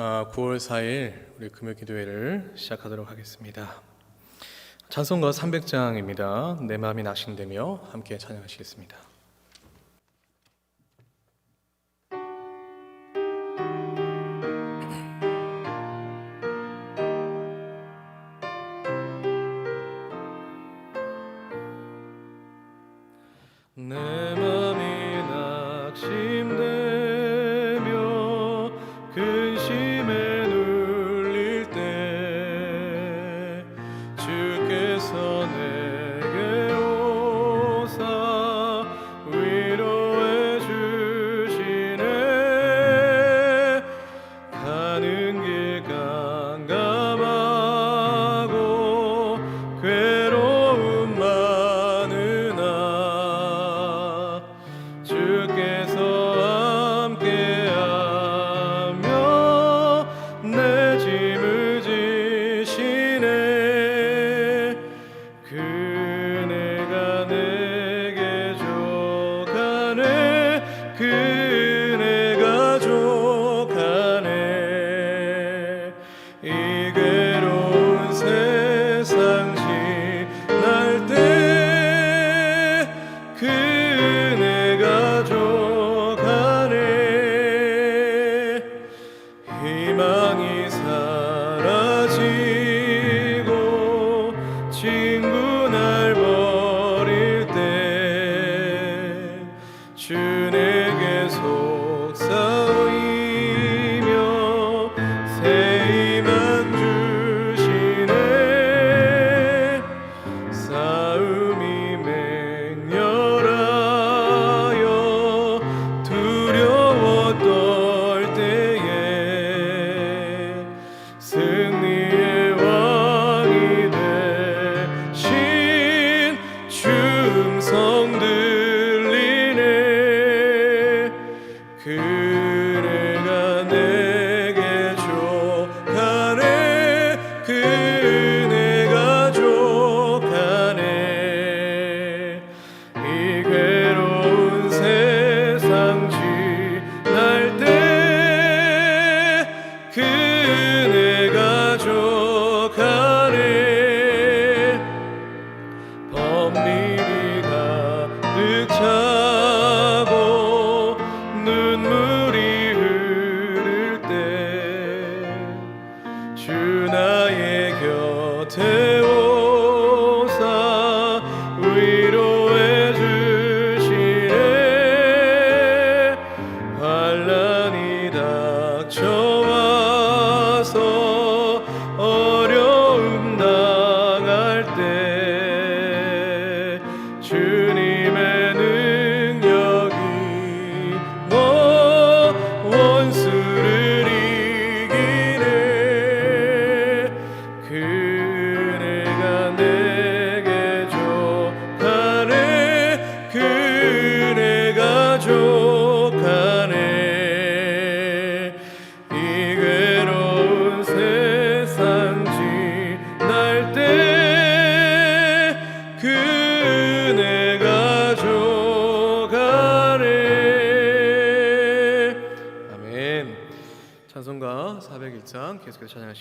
어, 9월 4일 우리 금요기도회를 시작하도록 하겠습니다. 찬송가 300장입니다. 내 마음이 낙심되며 함께 찬양하시겠습니다.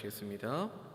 드리겠습니다.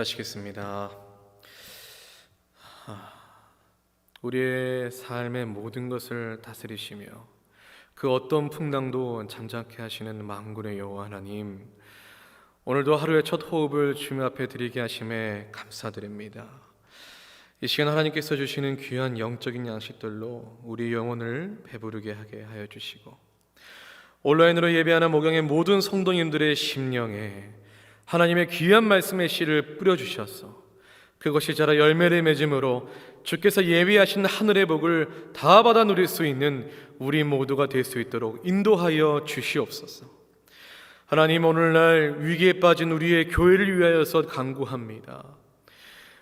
기도하시겠습니다. 우리의 삶의 모든 것을 다스리시며 그 어떤 풍랑도 잠잠케 하시는 망군의 여호와 하나님 오늘도 하루의 첫 호흡을 주님 앞에 드리게 하심에 감사드립니다. 이 시간 하나님께서 주시는 귀한 영적인 양식들로 우리 영혼을 배부르게 하게 하여 주시고 온라인으로 예배하는 목양의 모든 성도님들의 심령에 하나님의 귀한 말씀의 씨를 뿌려 주셔서 그것이 자라 열매를 맺음으로 주께서 예비하신 하늘의 복을 다 받아 누릴 수 있는 우리 모두가 될 수 있도록 인도하여 주시옵소서. 하나님 오늘날 위기에 빠진 우리의 교회를 위하여서 간구합니다.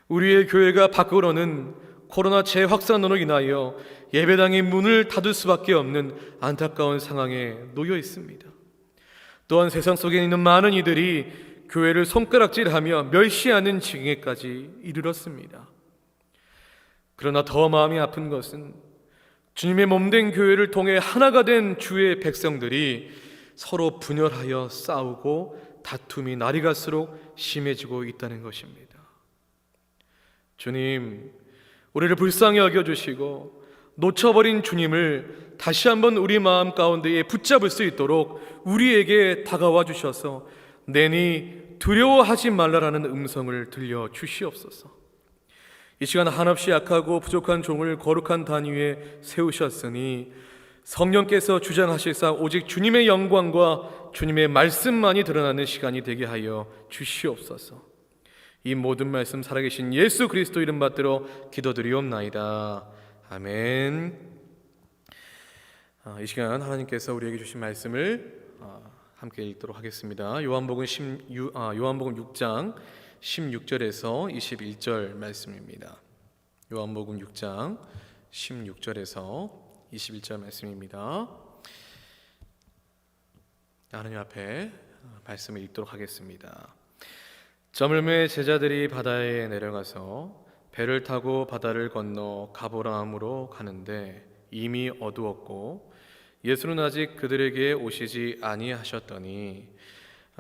우리의 교회가 밖으로는 코로나 재확산으로 인하여 예배당의 문을 닫을 수밖에 없는 안타까운 상황에 놓여 있습니다. 또한 세상 속에 있는 많은 이들이 교회를 손가락질하며 멸시하는 징계까지 이르렀습니다. 그러나 더 마음이 아픈 것은 주님의 몸된 교회를 통해 하나가 된 주의 백성들이 서로 분열하여 싸우고 다툼이 날이 갈수록 심해지고 있다는 것입니다. 주님, 우리를 불쌍히 여겨 주시고 놓쳐버린 주님을 다시 한번 우리 마음 가운데에 붙잡을 수 있도록 우리에게 다가와 주셔서 내니 두려워하지 말라라는 음성을 들려 주시옵소서. 이 시간 한없이 약하고 부족한 종을 거룩한 단 위에 세우셨으니 성령께서 주장하실사 오직 주님의 영광과 주님의 말씀만이 드러나는 시간이 되게 하여 주시옵소서. 이 모든 말씀 살아계신 예수 그리스도 이름 받들어 기도드리옵나이다. 아멘. 아, 이 시간 하나님께서 우리에게 주신 말씀을 아, 함께 읽도록 하겠습니다. 요한복음 16, 아, 요한복음 6장 16절에서 21절 말씀입니다. 요한복음 6장 16절에서 21절 말씀입니다. 하나님 앞에 말씀을 읽도록 하겠습니다. 저물매 제자들이 바다에 내려가서 배를 타고 바다를 건너 가보라함으로 가는데 이미 어두웠고 예수는 아직 그들에게 오시지 아니하셨더니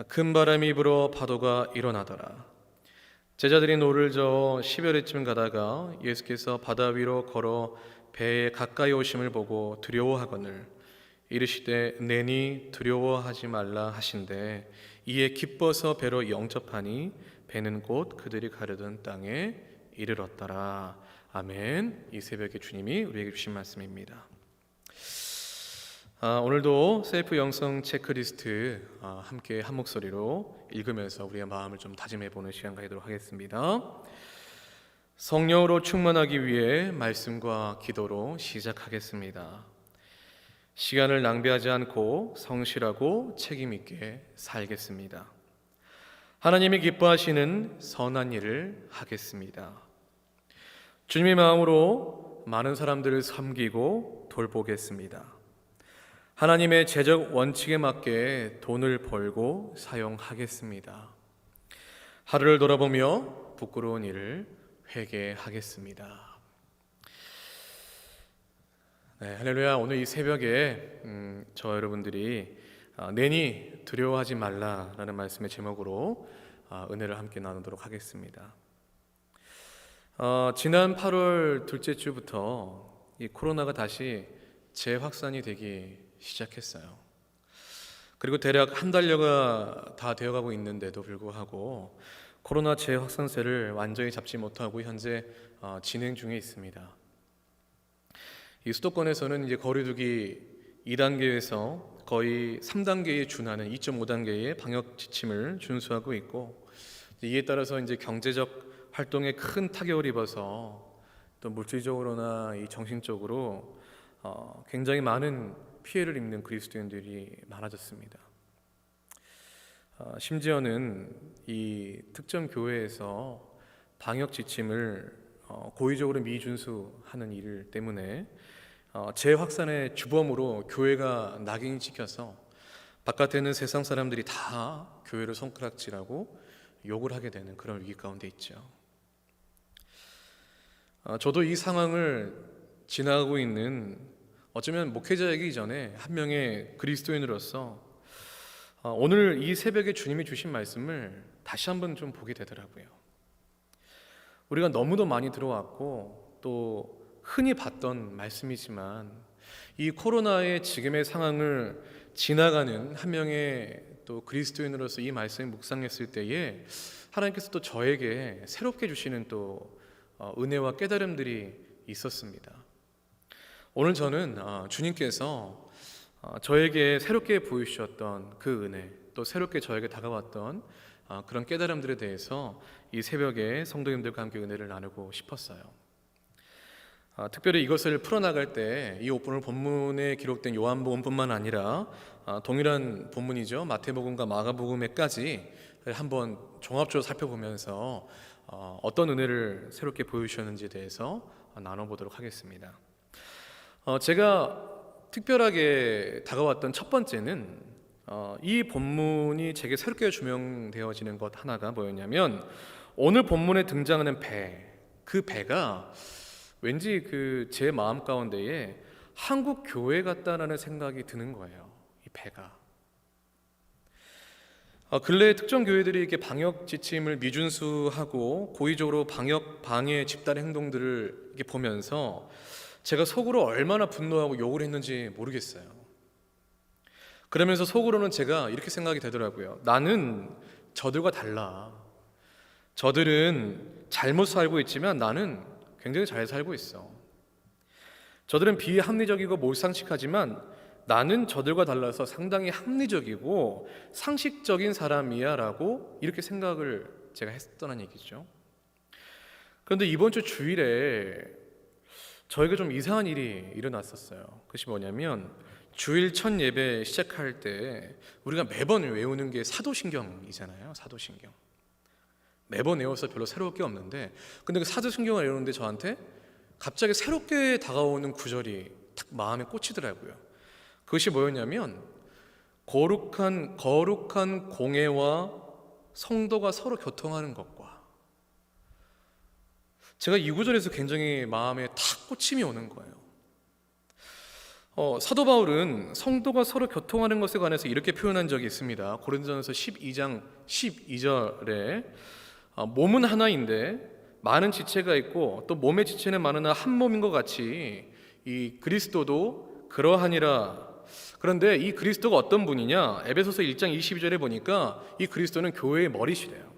큰 바람이 불어 파도가 일어나더라. 제자들이 노를 저어 10여리쯤 가다가 예수께서 바다 위로 걸어 배에 가까이 오심을 보고 두려워하거늘 이르시되 내니 두려워하지 말라 하신대 이에 기뻐서 배로 영접하니 배는 곧 그들이 가려던 땅에 이르렀더라. 아멘. 이 새벽에 주님이 우리에게 주신 말씀입니다. 아, 오늘도 셀프 영성 체크리스트 아, 함께 한 목소리로 읽으면서 우리의 마음을 좀 다짐해 보는 시간 가지도록 하겠습니다. 성령으로 충만하기 위해 말씀과 기도로 시작하겠습니다. 시간을 낭비하지 않고 성실하고 책임 있게 살겠습니다. 하나님이 기뻐하시는 선한 일을 하겠습니다. 주님의 마음으로 많은 사람들을 섬기고 돌보겠습니다. 하나님의 제적 원칙에 맞게 돈을 벌고 사용하겠습니다. 하루를 돌아보며 부끄러운 일을 회개하겠습니다. 네, 할렐루야. 오늘 이 새벽에 음, 저 여러분들이 아, 내니 두려워하지 말라라는 말씀의 제목으로 아, 은혜를 함께 나누도록 하겠습니다. 어, 지난 8월 둘째 주부터 이 코로나가 다시 재확산이 되기 시작했어요. 그리고 대략 한 달여가 다 되어가고 있는데도 불구하고 코로나 재확산세를 완전히 잡지 못하고 현재 어, 진행 중에 있습니다. 이 수도권에서는 이제 거리두기 2단계에서 거의 3단계에 준하는 2.5단계의 방역 지침을 준수하고 있고 이에 따라서 이제 경제적 활동에 큰 타격을 입어서 또 물질적으로나 이 정신적으로 어, 굉장히 많은 피해를 입는 그리스도인들이 많아졌습니다. 어, 심지어는 이 특정 교회에서 방역 지침을 어, 고의적으로 미준수하는 일 때문에 어, 재확산의 주범으로 교회가 낙인이 찍혀서 바깥에 는 세상 사람들이 다 교회를 손가락질하고 욕을 하게 되는 그런 위기 가운데 있죠. 어, 저도 이 상황을 지나가고 있는 어쩌면 목회자이기 전에 한 명의 그리스도인으로서 어, 오늘 이 새벽에 주님이 주신 말씀을 다시 한번 좀 보게 되더라고요. 우리가 너무도 많이 들어왔고 또 흔히 봤던 말씀이지만 이 코로나의 지금의 상황을 지나가는 한 명의 또 그리스도인으로서 이 말씀을 묵상했을 때에 하나님께서 또 저에게 새롭게 주시는 또 어, 은혜와 깨달음들이 있었습니다. 오늘 저는 어, 주님께서 어, 저에게 새롭게 보여주셨던 그 은혜, 또 새롭게 저에게 다가왔던 어, 그런 깨달음들에 대해서 이 새벽에 성도님들과 함께 은혜를 나누고 싶었어요. 아, 특별히 이것을 풀어나갈 때 이 오늘 본문에 기록된 요한복음뿐만 아니라 아, 동일한 본문이죠 마태복음과 마가복음에까지 한번 종합적으로 살펴보면서 어, 어떤 은혜를 새롭게 보여주셨는지에 대해서 나눠보도록 하겠습니다. 어, 제가 특별하게 다가왔던 첫 번째는 어, 이 본문이 제게 새롭게 조명되어지는 것 하나가 뭐였냐면 오늘 본문에 등장하는 배, 그 배가 왠지 그 제 마음 가운데에 한국 교회 같다라는 생각이 드는 거예요. 이 배가. 어, 근래 특정 교회들이 이렇게 방역 지침을 미준수하고 고의적으로 방역 방해 집단 행동들을 이렇게 보면서 제가 속으로 얼마나 분노하고 욕을 했는지 모르겠어요. 그러면서 속으로는 제가 이렇게 생각이 되더라고요. 나는 저들과 달라. 저들은 잘못 살고 있지만 나는 굉장히 잘 살고 있어. 저들은 비합리적이고 몰상식하지만 나는 저들과 달라서 상당히 합리적이고 상식적인 사람이야라고 이렇게 생각을 제가 했었다는 얘기죠. 그런데 이번 주 주일에 저에게 좀 이상한 일이 일어났었어요. 그것이 뭐냐면 주일 첫 예배 시작할 때 우리가 매번 외우는 게 사도신경이잖아요. 사도신경. 매번 외워서 별로 새로울 게 없는데 근데 그 사도신경을 외우는데 저한테 갑자기 새롭게 다가오는 구절이 딱 마음에 꽂히더라고요. 그것이 뭐였냐면 거룩한 거룩한 공예와 성도가 서로 교통하는 것과 제가 이 구절에서 굉장히 마음에 탁 꽂힘이 오는 거예요. 어, 사도 바울은 성도가 서로 교통하는 것에 관해서 이렇게 표현한 적이 있습니다. 고린도전서 12장 12절에 어, 몸은 하나인데 많은 지체가 있고 또 몸의 지체는 많으나 한 몸인 것 같이 이 그리스도도 그러하니라. 그런데 이 그리스도가 어떤 분이냐? 에베소서 1장 22절에 보니까 이 그리스도는 교회의 머리시래요.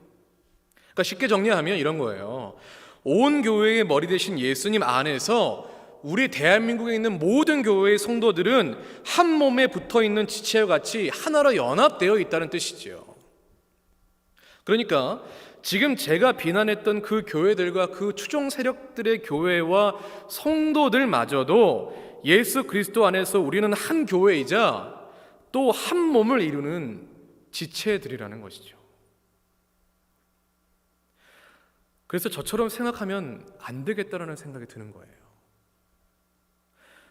그러니까 쉽게 정리하면 이런 거예요. 온 교회의 머리 대신 예수님 안에서 우리 대한민국에 있는 모든 교회의 성도들은 한 몸에 붙어 있는 지체와 같이 하나로 연합되어 있다는 뜻이죠. 그러니까 지금 제가 비난했던 그 교회들과 그 추종 세력들의 교회와 성도들마저도 예수 그리스도 안에서 우리는 한 교회이자 또 한 몸을 이루는 지체들이라는 것이죠. 그래서 저처럼 생각하면 안 되겠다라는 생각이 드는 거예요.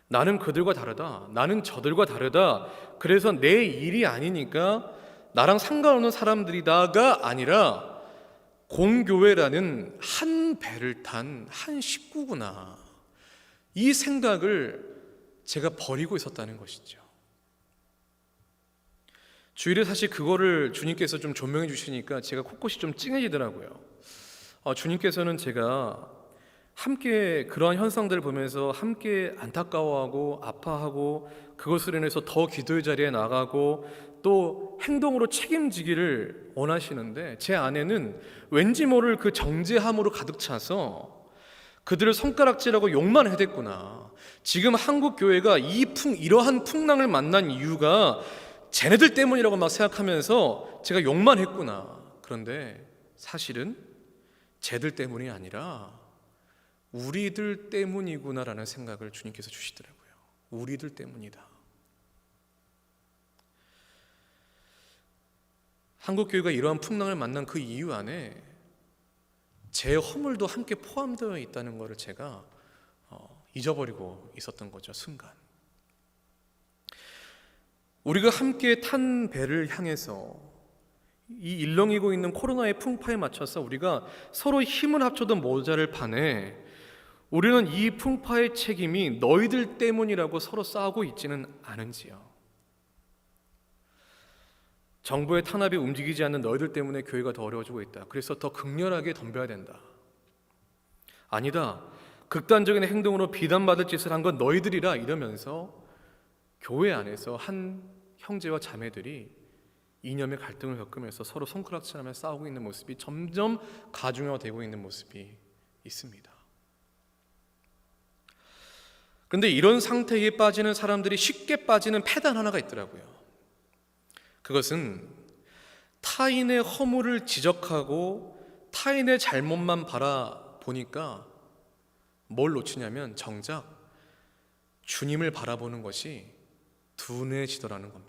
나는 그들과 다르다. 나는 저들과 다르다. 그래서 내 일이 아니니까 나랑 상관없는 사람들이다가 아니라 공교회라는 한 배를 탄 한 식구구나. 이 생각을 제가 버리고 있었다는 것이죠. 주일에 사실 그거를 주님께서 좀 조명해 주시니까 제가 코끝이 좀 찡해지더라고요. 어, 주님께서는 제가 함께 그러한 현상들을 보면서 함께 안타까워하고 아파하고 그것을 인해서 더 기도의 자리에 나가고 또 행동으로 책임지기를 원하시는데 제 안에는 왠지 모를 그 정죄함으로 가득 차서 그들을 손가락질하고 욕만 해댔구나. 지금 한국 교회가 이 풍, 이러한 풍랑을 만난 이유가 쟤네들 때문이라고 막 생각하면서 제가 욕만 했구나. 그런데 사실은 쟤들 때문이 아니라 우리들 때문이구나라는 생각을 주님께서 주시더라고요. 우리들 때문이다. 한국 교회가 이러한 풍랑을 만난 그 이유 안에 제 허물도 함께 포함되어 있다는 것을 제가 어, 잊어버리고 있었던 거죠 순간. 우리가 함께 탄 배를 향해서 이 일렁이고 있는 코로나의 풍파에 맞춰서 우리가 서로 힘을 합쳐도 모자를 판에 우리는 이 풍파의 책임이 너희들 때문이라고 서로 싸우고 있지는 않은지요. 정부의 탄압이 움직이지 않는 너희들 때문에 교회가 더 어려워지고 있다. 그래서 더 극렬하게 덤벼야 된다. 아니다. 극단적인 행동으로 비난받을 짓을 한 건 너희들이라 이러면서 교회 안에서 한 형제와 자매들이 이념의 갈등을 겪으면서 서로 손가락질하며 싸우고 있는 모습이 점점 가중화되고 있는 모습이 있습니다. 그런데 이런 상태에 빠지는 사람들이 쉽게 빠지는 패단 하나가 있더라고요. 그것은 타인의 허물을 지적하고 타인의 잘못만 바라보니까 뭘 놓치냐면 정작 주님을 바라보는 것이 둔해지더라는 겁니다.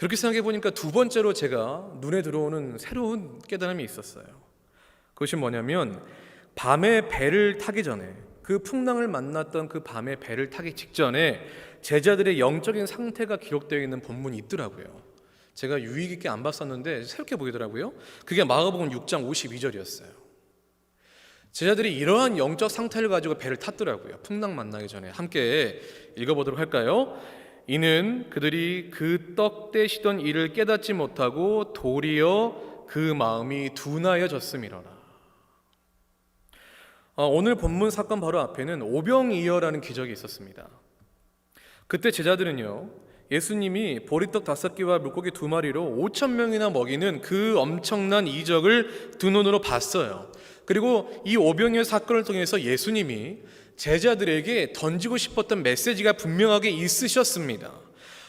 그렇게 생각해 보니까 두 번째로 제가 눈에 들어오는 새로운 깨달음이 있었어요. 그것이 뭐냐면 밤에 배를 타기 전에 그 풍랑을 만났던 그 밤에 배를 타기 직전에 제자들의 영적인 상태가 기록되어 있는 본문이 있더라고요. 제가 유의 깊게 안 봤었는데 새롭게 보이더라고요. 그게 마가복음 6장 52절이었어요. 제자들이 이러한 영적 상태를 가지고 배를 탔더라고요. 풍랑 만나기 전에 함께 읽어보도록 할까요? 이는 그들이 그 떡 떼시던 일을 깨닫지 못하고 도리어 그 마음이 둔하여졌음이로라. 어, 오늘 본문 사건 바로 앞에는 오병이어라는 기적이 있었습니다. 그때 제자들은요 예수님이 보리떡 다섯 개와 물고기 두 마리로 5천 명이나 먹이는 그 엄청난 이적을 두 눈으로 봤어요. 그리고 이 오병이어 사건을 통해서 예수님이 제자들에게 던지고 싶었던 메시지가 분명하게 있으셨습니다.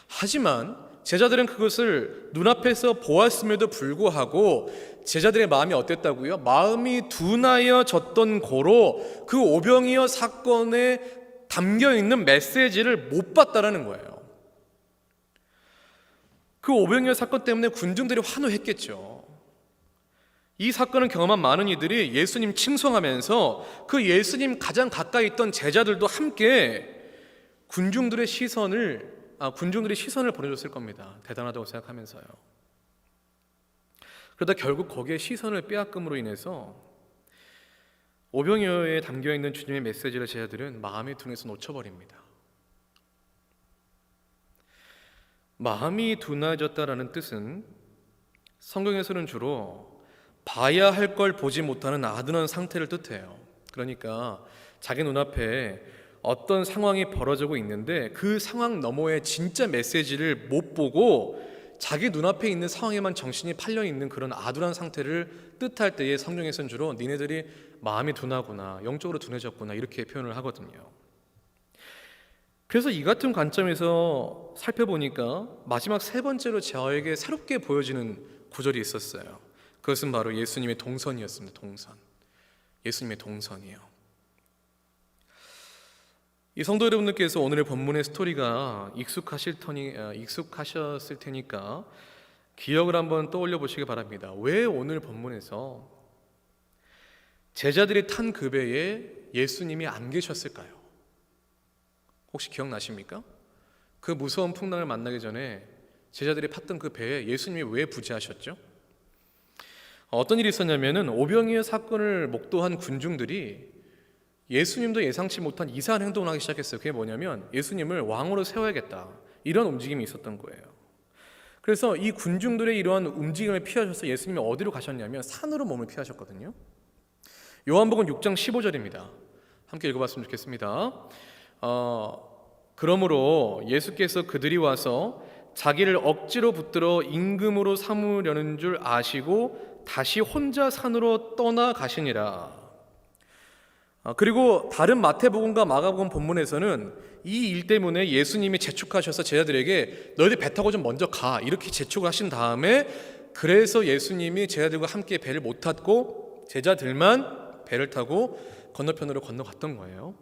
하지만 제자들은 그것을 눈앞에서 보았음에도 불구하고 제자들의 마음이 어땠다고요? 마음이 둔하여졌던 고로 그 오병이어 사건에 담겨 있는 메시지를 못 봤다라는 거예요. 그 오병이어 사건 때문에 군중들이 환호했겠죠. 이 사건을 경험한 많은 이들이 예수님 칭송하면서 그 예수님 가장 가까이 있던 제자들도 함께 군중들의 시선을 아, 군중들의 시선을 보내줬을 겁니다. 대단하다고 생각하면서요. 그러다 결국 거기에 시선을 빼앗김으로 인해서 오병이어에 담겨 있는 주님의 메시지를 제자들은 마음의 둔에서 놓쳐버립니다. 마음이 둔해졌다라는 뜻은 성경에서는 주로 봐야 할 걸 보지 못하는 아둔한 상태를 뜻해요. 그러니까 자기 눈앞에 어떤 상황이 벌어지고 있는데 그 상황 너머에 진짜 메시지를 못 보고 자기 눈앞에 있는 상황에만 정신이 팔려 있는 그런 아둔한 상태를 뜻할 때에 성경에서는 주로 니네들이 마음이 둔하구나, 영적으로 둔해졌구나 이렇게 표현을 하거든요. 그래서 이 같은 관점에서 살펴보니까 마지막 세 번째로 저에게 새롭게 보여지는 구절이 있었어요. 그것은 바로 예수님의 동선이었습니다. 동선. 예수님의 동선이요. 이 성도 여러분들께서 오늘의 본문의 스토리가 익숙하실 터니 아, 익숙하셨을 테니까 기억을 한번 떠올려 보시기 바랍니다. 왜 오늘 본문에서 제자들이 탄 그 배에 예수님이 안 계셨을까요? 혹시 기억나십니까? 그 무서운 풍랑을 만나기 전에 제자들이 팠던 그 배에 예수님이 왜 부재하셨죠? 어떤 일이 있었냐면은 오병이어 사건을 목도한 군중들이 예수님도 예상치 못한 이상한 행동을 하기 시작했어요. 그게 뭐냐면 예수님을 왕으로 세워야겠다. 이런 움직임이 있었던 거예요. 그래서 이 군중들의 이러한 움직임을 피하셔서 예수님이 어디로 가셨냐면 산으로 몸을 피하셨거든요. 요한복음 6장 15절입니다. 함께 읽어봤으면 좋겠습니다. 어, 그러므로 예수께서 그들이 와서 자기를 억지로 붙들어 임금으로 삼으려는 줄 아시고 다시 혼자 산으로 떠나 가시니라. 아, 그리고 다른 마태복음과 마가복음 본문에서는 이 일 때문에 예수님이 재촉하셔서 제자들에게 너희들 배 타고 좀 먼저 가 이렇게 재촉을 하신 다음에 그래서 예수님이 제자들과 함께 배를 못 탔고 제자들만 배를 타고 건너편으로 건너갔던 거예요.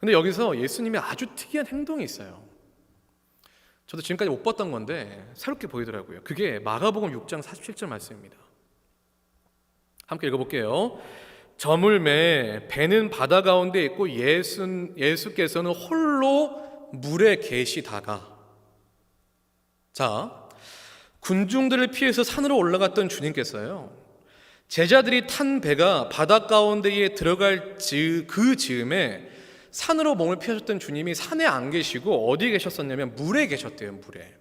근데 여기서 예수님의 아주 특이한 행동이 있어요. 저도 지금까지 못 봤던 건데 새롭게 보이더라고요. 그게 마가복음 6장 47절 말씀입니다. 함께 읽어볼게요. 저물매 배는 바다 가운데 있고 예수, 예수께서는 홀로 물에 계시다가 자 군중들을 피해서 산으로 올라갔던 주님께서요 제자들이 탄 배가 바다 가운데에 들어갈 즈, 그 즈음에 산으로 몸을 피하셨던 주님이 산에 안 계시고 어디에 계셨었냐면 물에 계셨대요 물에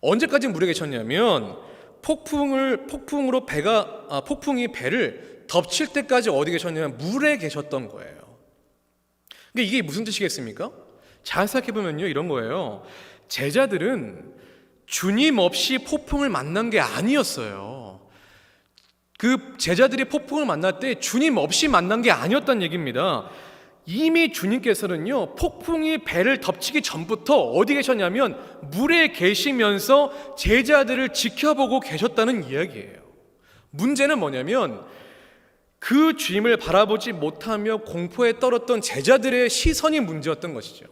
언제까지 물에 계셨냐면 폭풍을 폭풍으로 배가 아, 폭풍이 배를 덮칠 때까지 어디 계셨냐면 물에 계셨던 거예요. 그러니까 이게 무슨 뜻이겠습니까? 잘 생각해 보면요 이런 거예요. 제자들은 주님 없이 폭풍을 만난 게 아니었어요. 그 제자들이 폭풍을 만날 때 주님 없이 만난 게 아니었단 얘기입니다. 이미 주님께서는요, 폭풍이 배를 덮치기 전부터 어디 계셨냐면 물에 계시면서 제자들을 지켜보고 계셨다는 이야기예요. 문제는 뭐냐면 그 주님을 바라보지 못하며 공포에 떨었던 제자들의 시선이 문제였던 것이죠.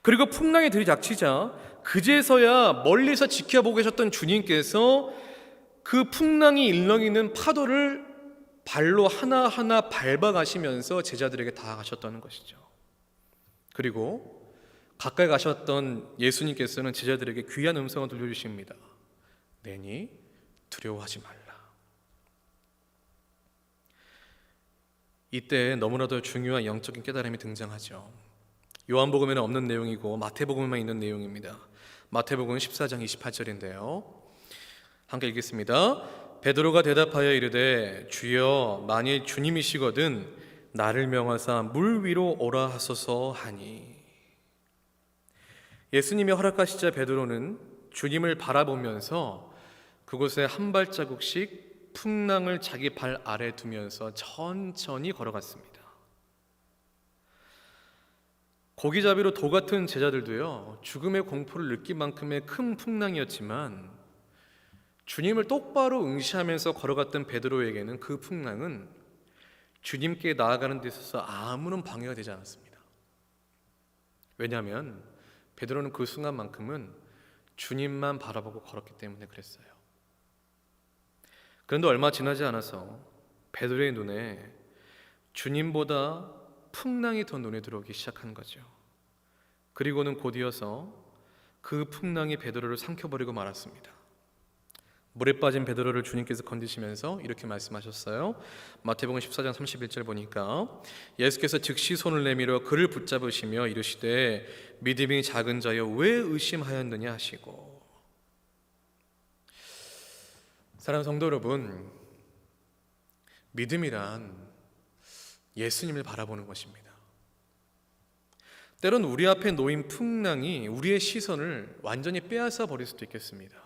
그리고 풍랑이 들이닥치자 그제서야 멀리서 지켜보고 계셨던 주님께서 그 풍랑이 일렁이는 파도를 발로 하나하나 밟아가시면서 제자들에게 다가가셨다는 것이죠. 그리고 가까이 가셨던 예수님께서는 제자들에게 귀한 음성을 들려주십니다. 내니 두려워하지 말라. 이때 너무나도 중요한 영적인 깨달음이 등장하죠. 요한복음에는 없는 내용이고 마태복음에만 있는 내용입니다. 마태복음 14장 28절인데요. 함께 읽겠습니다. 베드로가 대답하여 이르되 주여 만일 주님이시거든 나를 명하사 물 위로 오라 하소서 하니 예수님이 허락하시자 베드로는 주님을 바라보면서 그곳에 한 발자국씩 풍랑을 자기 발 아래 두면서 천천히 걸어갔습니다. 고기잡이로 도 같은 제자들도요 죽음의 공포를 느낀 만큼의 큰 풍랑이었지만 주님을 똑바로 응시하면서 걸어갔던 베드로에게는 그 풍랑은 주님께 나아가는 데 있어서 아무런 방해가 되지 않았습니다. 왜냐하면 베드로는 그 순간만큼은 주님만 바라보고 걸었기 때문에 그랬어요. 그런데 얼마 지나지 않아서 베드로의 눈에 주님보다 풍랑이 더 눈에 들어오기 시작한 거죠. 그리고는 곧이어서 그 풍랑이 베드로를 삼켜버리고 말았습니다. 물에 빠진 베드로를 주님께서 건드시면서 이렇게 말씀하셨어요. 마태복음 14장 31절 보니까 예수께서 즉시 손을 내밀어 그를 붙잡으시며 이르시되 믿음이 작은 자여 왜 의심하였느냐 하시고 사랑하는 성도 여러분, 믿음이란 예수님을 바라보는 것입니다. 때론 우리 앞에 놓인 풍랑이 우리의 시선을 완전히 빼앗아 버릴 수도 있겠습니다.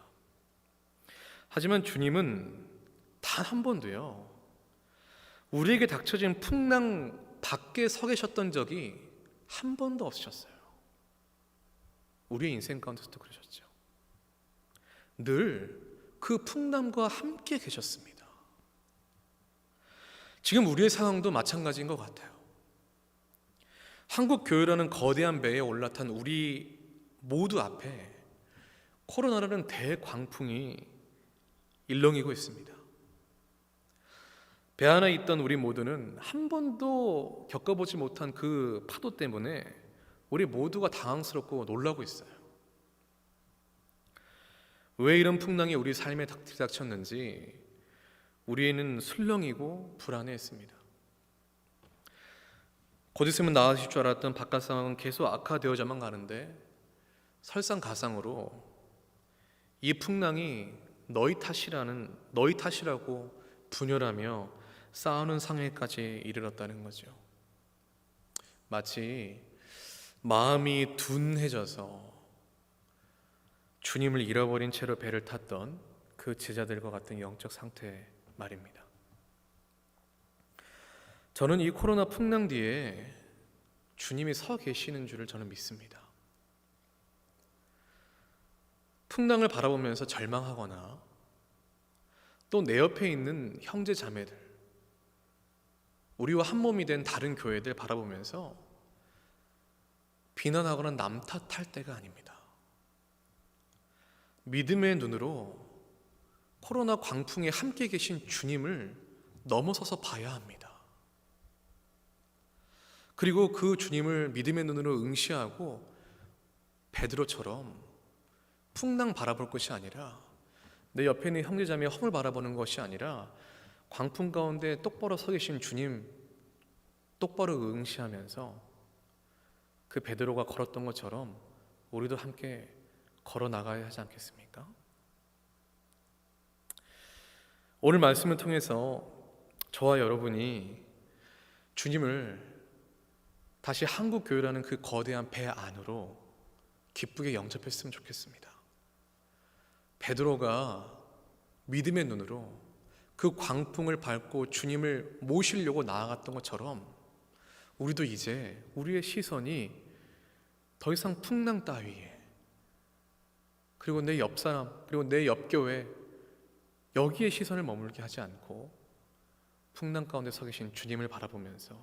하지만 주님은 단 한 번도요, 우리에게 닥쳐진 풍랑 밖에 서 계셨던 적이 한 번도 없으셨어요. 우리의 인생 가운데서도 그러셨죠. 늘 그 풍랑과 함께 계셨습니다. 지금 우리의 상황도 마찬가지인 것 같아요. 한국 교회라는 거대한 배에 올라탄 우리 모두 앞에 코로나라는 대광풍이 일렁이고 있습니다. 배 안에 있던 우리 모두는 한 번도 겪어보지 못한 그 파도 때문에 우리 모두가 당황스럽고 놀라고 있어요. 왜 이런 풍랑이 우리 삶에 닥- 들이닥쳤는지 우리는 술렁이고 불안해했습니다. 곧 있으면 나아질 줄 알았던 바깥 상황은 계속 악화되어져만 가는데 설상가상으로 이 풍랑이 너희 탓이라는 너희 탓이라고 분열하며 싸우는 상해까지 이르렀다는 거죠. 마치 마음이 둔해져서 주님을 잃어버린 채로 배를 탔던 그 제자들과 같은 영적 상태 말입니다. 저는 이 코로나 풍랑 뒤에 주님이 서 계시는 줄을 저는 믿습니다. 풍랑을 바라보면서 절망하거나 또 내 옆에 있는 형제 자매들, 우리와 한 몸이 된 다른 교회들 바라보면서 비난하거나 남 탓할 때가 아닙니다. 믿음의 눈으로 코로나 광풍에 함께 계신 주님을 넘어서서 봐야 합니다. 그리고 그 주님을 믿음의 눈으로 응시하고 베드로처럼 풍랑 바라볼 것이 아니라 내 옆에 있는 형제자매의 험을 바라보는 것이 아니라 광풍 가운데 똑바로 서 계신 주님 똑바로 응시하면서 그 베드로가 걸었던 것처럼 우리도 함께 걸어 나가야 하지 않겠습니까? 오늘 말씀을 통해서 저와 여러분이 주님을 다시 한국 교회라는 그 거대한 배 안으로 기쁘게 영접했으면 좋겠습니다. 베드로가 믿음의 눈으로 그 광풍을 밟고 주님을 모시려고 나아갔던 것처럼 우리도 이제 우리의 시선이 더 이상 풍랑 따위에 그리고 내 옆 사람 그리고 내 옆 교회 여기에 시선을 머물게 하지 않고 풍랑 가운데 서 계신 주님을 바라보면서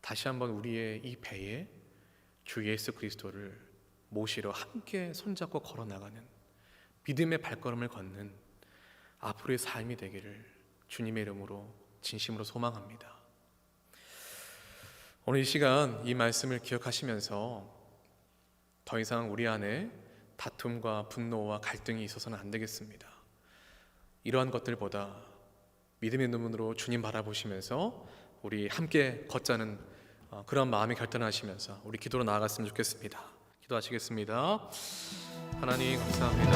다시 한번 우리의 이 배에 주 예수 그리스도를 모시러 함께 손잡고 걸어 나가는 믿음의 발걸음을 걷는 앞으로의 삶이 되기를 주님의 이름으로 진심으로 소망합니다. 오늘 이 시간 이 말씀을 기억하시면서 더 이상 우리 안에 다툼과 분노와 갈등이 있어서는 안 되겠습니다. 이러한 것들보다 믿음의 눈으로 주님 바라보시면서 우리 함께 걷자는 어, 그런 마음의 결단하시면서 우리 기도로 나아갔으면 좋겠습니다. 기도하시겠습니다. 하나님 감사합니다.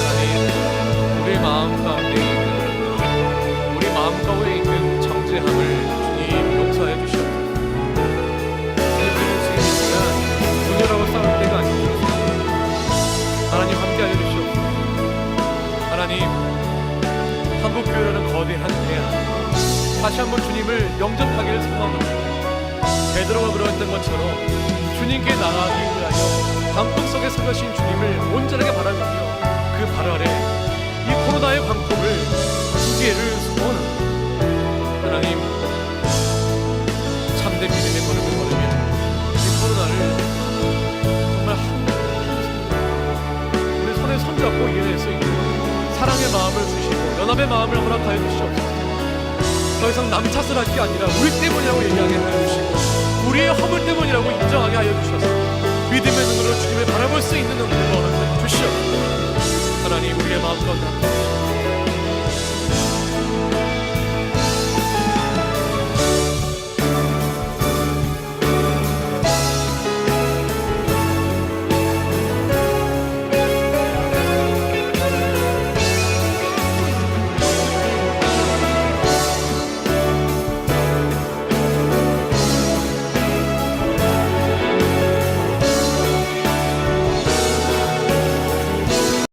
하나님 우리 마음 가운데 있는 우리 마음 가운데 있는 정죄함을 주님 용서해 주시옵소서. 분열하고 싸울 때가 아닙니다. 하나님 함께하여 주시옵소서. 하나님 한국 교회라는 거대한 대안 다시 한번 주님을 영접하기를 소망합니다. 베드로가 그러했던 것처럼 주님께 나아가기 위하여 광풍 속에 서 계신 주님을 온전하게 바라보며 그 발 아래 이 코로나의 광풍을 두개를 소원합니다. 하나님 참된 믿음의 걸음을 걸으며 이 코로나를 정말 한 우리 손에 손잡고 있는 사랑의 마음을 주시고 연합의 마음을 허락하여 주시옵소서. 더 이상 남 탓을 할 게 아니라 우리 때문이라고 얘기하게 하여 주시고 우리의 허물 때문이라고 인정하게 하여 주셔서 믿음의 눈으로 주님을 바라볼 수 있는 허락하여 주시옵소서. 하나님 우리의 마음 가운데